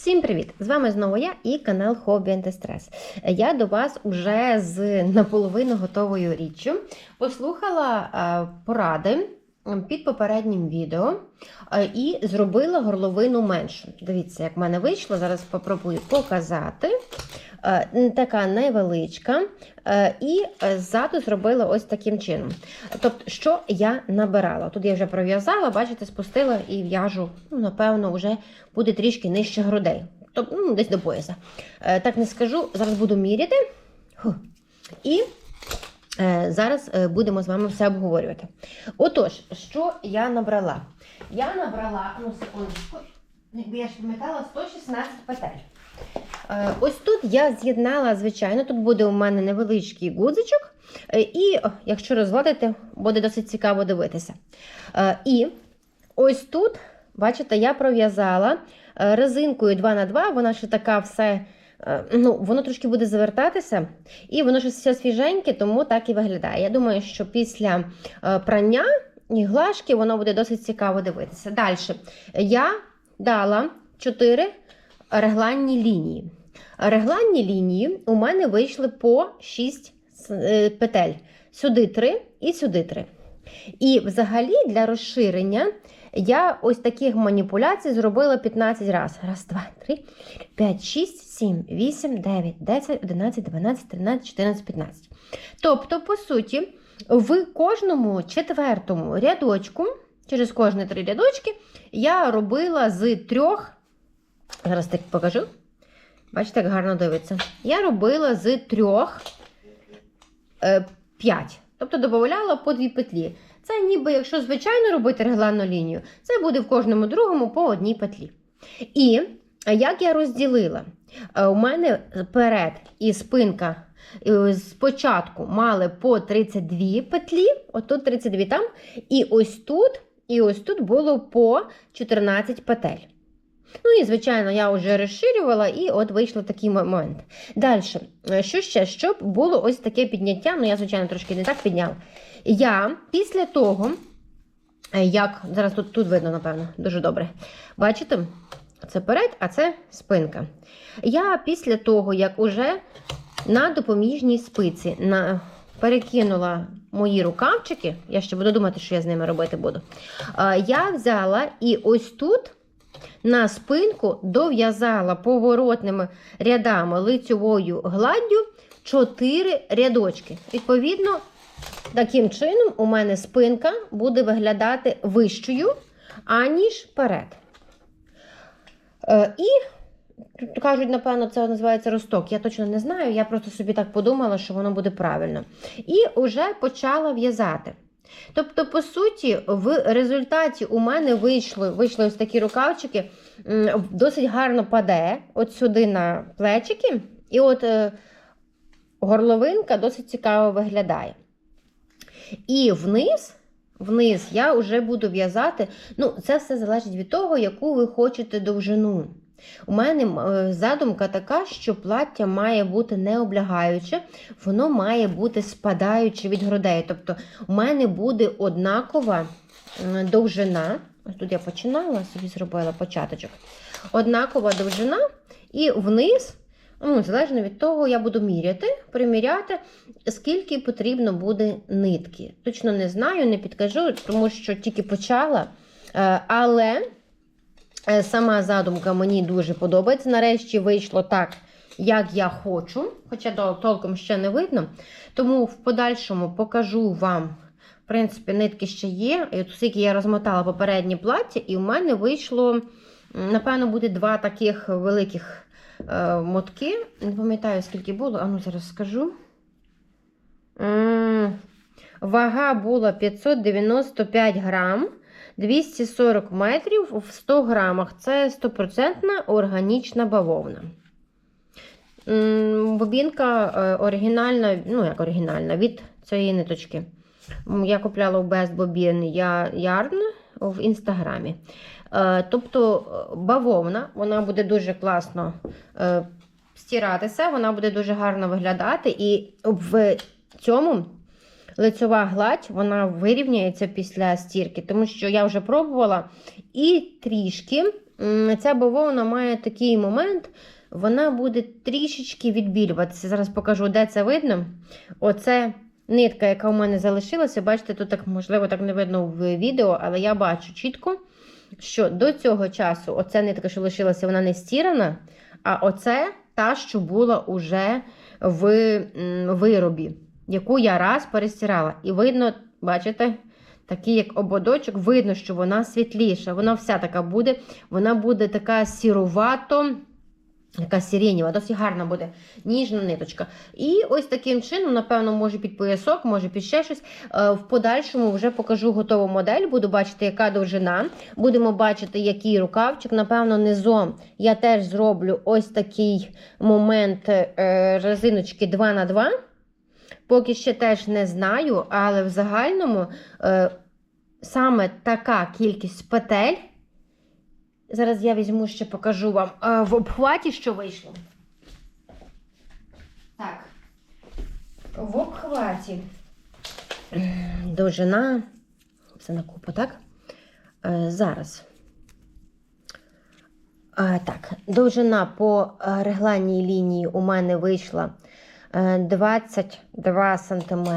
Всім привіт! З вами знову я і канал Хобі Антистрес. Я до вас уже з наполовину готовою річчю послухала е, поради під попереднім відео е, і зробила горловину меншу. Дивіться, як в мене вийшло. Зараз спробую показати. Е, Така невеличка, е, і ззаду зробила ось таким чином. Тобто, що я набирала? Тут я вже пров'язала, бачите, спустила і в'яжу, ну, напевно, вже буде трішки нижче грудей. Тобто, ну, десь до пояса. Так не скажу, зараз буду міряти. І зараз е, будемо з вами все обговорювати. Отож, що я набрала? Я набрала, ну, секундочку, якби я ж пам'ятала, 116 петель. Е, Ось тут я з'єднала, звичайно, тут буде у мене невеличкий гудзичок, е, і якщо розводити, буде досить цікаво дивитися. Е, І ось тут, бачите, я пров'язала е, резинкою 2х2, вона ще така все. Е, Ну, воно трошки буде завертатися, і воно ж все свіженьке, тому так і виглядає. Я думаю, що після е, прання і глажки воно буде досить цікаво дивитися. Далі я дала 4 регланні лінії. Регланні лінії у мене вийшли по 6 е, петель. Сюди 3 і сюди 3. І взагалі для розширення я ось таких маніпуляцій зробила 15 разів. Раз, два, три, п'ять, шість, сім, вісім, дев'ять, десять, одинадцять, дванадцять, тринадцять, чотирнадцять, п'ятнадцять. Тобто, по суті, в кожному четвертому рядочку, через кожні три рядочки, я робила з трьох. Зараз так покажу. Бачите, як гарно дивиться. Я робила з трьох е, п'ять. Тобто додавала по дві петлі. Це ніби, якщо звичайно робити регланну лінію, це буде в кожному другому по одній петлі. І як я розділила, у мене перед і спинка е, спочатку мали по 32 петлі, отут 32 там, і ось тут, і ось тут було по 14 петель. Ну і, звичайно, я вже розширювала, і от вийшло такий момент. Далі, що ще? Щоб було ось таке підняття, ну я, звичайно, трошки не так підняла. Я після того, е, як зараз тут, тут видно, напевно, дуже добре. Бачите? Це перед, а це спинка. Я після того, як уже на допоміжній спиці на, перекинула мої рукавчики, я ще буду думати, що я з ними робити буду. Я взяла і ось тут на спинку дов'язала поворотними рядами лицьовою гладдю 4 рядочки. Відповідно, таким чином у мене спинка буде виглядати вищою, аніж перед. Е, І кажуть, напевно, це називається росток. Я точно не знаю, я просто собі так подумала, що воно буде правильно. І вже почала в'язати. Тобто, по суті, в результаті у мене вийшли, вийшли ось такі рукавчики, досить гарно паде от сюди на плечики, і от е, горловинка досить цікаво виглядає. І вниз, вниз я вже буду в'язати. Ну, це все залежить від того, яку ви хочете довжину. У мене е, задумка така, що плаття має бути не облягаюче, воно має бути спадаюче від грудей. Тобто, у мене буде однакова довжина. Ось тут я починала, собі зробила початочок. Однакова довжина, і вниз, ну, залежно від того, я буду міряти, приміряти, скільки потрібно буде нитки. Точно не знаю, не підкажу, тому що тільки почала. Е, Але. Е, Сама задумка мені дуже подобається. Нарешті вийшло так, як я хочу, хоча толком ще не видно. Тому в подальшому покажу вам, в принципі, нитки ще є. І Оскільки я розмотала попереднє плаття, і в мене вийшло, напевно, буде два таких великих мотки. Не пам'ятаю, скільки було, а ну зараз скажу. Вага була 595 грам. 240 метрів в 100 грамах. Це 100% органічна бавовна. Бобінка е, оригінальна, ну як оригінальна, від цієї ниточки. Я купляла у Best Bobin Я- Yarn в інстаграмі. Е, Тобто е, бавовна, вона буде дуже класно е, стиратися, вона буде дуже гарно виглядати. І в цьому лицьова гладь вона вирівняється після стірки, тому що я вже пробувала і трішки ця бавовна має такий момент, вона буде трішечки відбілюватися. Зараз покажу, де це видно. Оце нитка, яка у мене залишилася. Бачите, тут так, можливо, так не видно в відео, але я бачу чітко, що до цього часу оця нитка, що лишилася, вона не стірана, а оце та, що була уже в виробі, яку я раз перестирала. І видно, бачите, такий як ободочок, видно, що вона світліша. Вона вся така буде, вона буде така сірувато. Яка сиренєва, досить гарна буде ніжна ниточка. І ось таким чином, напевно, може під поясок, може під ще щось. Е, В подальшому вже покажу готову модель, буду бачити, яка довжина. Будемо бачити, який рукавчик. Напевно, низом я теж зроблю ось такий момент е, резиночки 2х2. Поки ще теж не знаю, але в загальному е, саме така кількість петель. Зараз я візьму ще покажу вам е, в обхваті, що вийшло. Так. В обхваті довжина. Все на купу, так? Е, зараз. Е, так, довжина по регланній лінії у мене вийшла е, 22 см.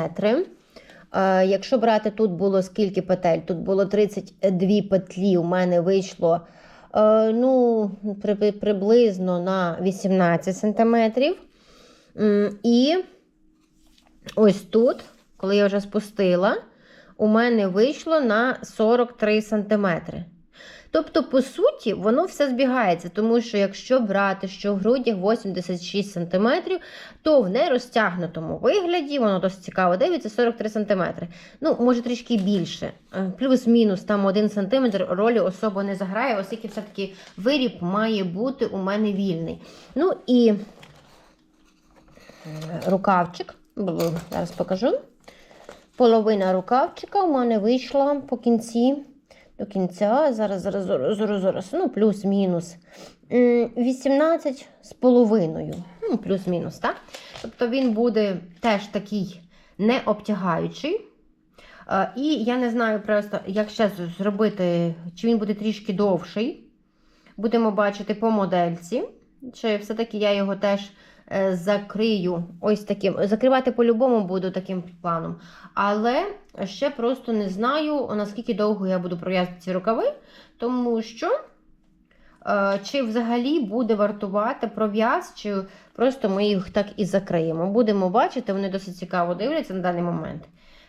Якщо брати, тут було скільки петель? Тут було 32 петлі, у мене вийшло ну, приблизно на 18 см. І ось тут, коли я вже спустила, у мене вийшло на 43 см. Тобто, по суті, воно все збігається, тому що якщо брати, що в грудях 86 см, то в нерозтягнутому вигляді, воно досить цікаво дивиться, 43 см. Ну, може трішки більше. Е, Плюс-мінус там 1 см ролі особо не заграє, оскільки все-таки виріб має бути у мене вільний. Ну і е, рукавчик, зараз покажу. Половина рукавчика у мене вийшла по кінці. До кінця, зараз, зараз, зараз, зараз, зараз, ну, плюс-мінус. М, 18 з половиною. Ну, плюс-мінус, так? Тобто він буде теж такий не обтягаючий. Е, І я не знаю просто, як ще зробити, чи він буде трішки довший. Будемо бачити по модельці. Чи все-таки я його теж закрию ось таким. Закривати по-любому буду таким планом. Але ще просто не знаю, наскільки довго я буду пров'язувати ці рукави, тому що е, чи взагалі буде вартувати пров'яз, чи просто ми їх так і закриємо. Будемо бачити, вони досить цікаво дивляться на даний момент.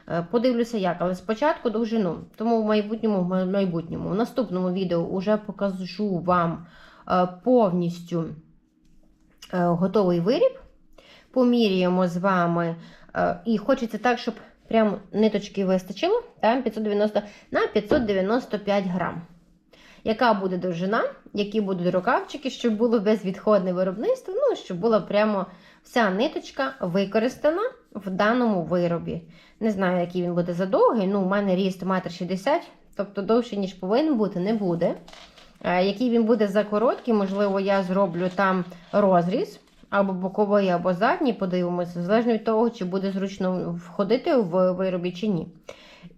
Е, Подивлюся як, але спочатку довжину. Тому в майбутньому, в майбутньому, в наступному відео вже покажу вам е, повністю е, готовий виріб. Поміряємо з вами. е, І хочеться так, щоб прям ниточки вистачило. Там 590 на 595 грам. Яка буде довжина, які будуть рукавчики, щоб було безвідходне виробництво, ну, щоб була прямо вся ниточка використана в даному виробі. Не знаю, який він буде задовгий. Ну, у мене ріст 1,60 м, тобто довше, ніж повинен бути, не буде. Е, Який він буде за короткий, можливо, я зроблю там розріз, або боковий, або задній, подивимося, залежно від того, чи буде зручно входити в виробі чи ні.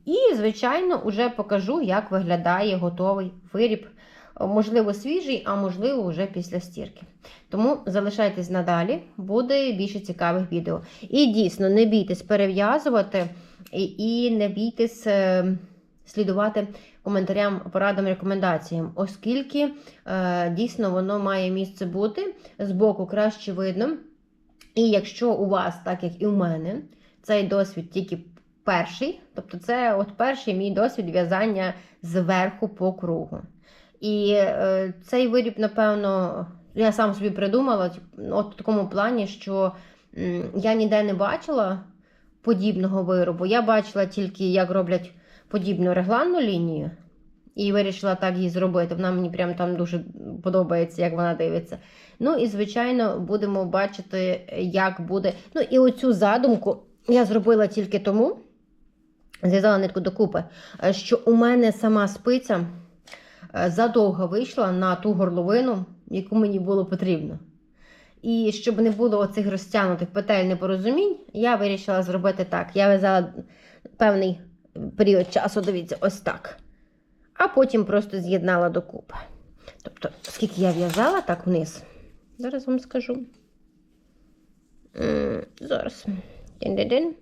І, звичайно, вже покажу, як виглядає готовий виріб. Можливо, свіжий, а можливо, вже після стірки. Тому залишайтесь надалі, буде більше цікавих відео. І дійсно, не бійтесь перев'язувати і, не бійтесь е, слідувати коментарям, порадам, рекомендаціям, оскільки е, дійсно воно має місце бути збоку краще видно. І якщо у вас, так як і у мене, цей досвід тільки перший, тобто це от перший мій досвід в'язання зверху по кругу. І е, цей виріб, напевно, я сам собі придумала от в такому плані, що я ніде не бачила подібного виробу. Я бачила тільки, як роблять подібну регланну лінію, і вирішила так її зробити. Вона мені прям там дуже подобається, як вона дивиться. Ну і, звичайно, будемо бачити, як буде. Ну, і оцю задумку я зробила тільки тому, зв'язала нитку докупи, що у мене сама спиця е, задовго вийшла на ту горловину, яку мені було потрібно. І щоб не було оцих розтягнутих петель непорозумінь, я вирішила зробити так. Я в'язала певний період часу, дивіться, ось так. А потім просто з'єднала докупи. Тобто, скільки я в'язала, так вниз. Зараз вам скажу. Зараз. Дин-дин-дин.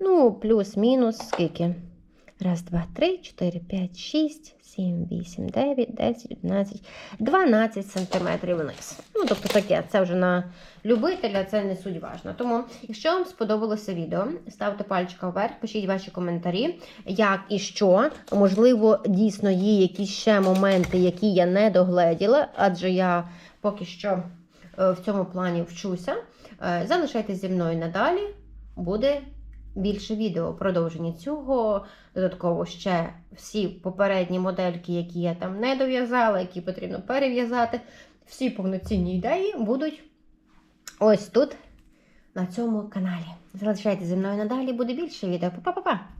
Ну, плюс-мінус, скільки? Раз, два, три, чотири, п'ять, шість, сім, вісім, дев'ять, десять, одинадцять, дванадцять сантиметрів вниз. Ну, тобто таке, це вже на любителя, це не суть важно. Тому, якщо вам сподобалося відео, ставте пальчика вверх, пишіть ваші коментарі, як і що. Можливо, дійсно є якісь ще моменти, які я не догледіла, адже я поки що е, в цьому плані вчуся. Е, Залишайтесь зі мною надалі, буде більше відео продовження цього. Додатково ще всі попередні модельки, які я там не дов'язала, які потрібно перев'язати. Всі повноцінні ідеї будуть ось тут, на цьому каналі. Залишайтеся зі мною надалі, буде більше відео. Па-па-па-па!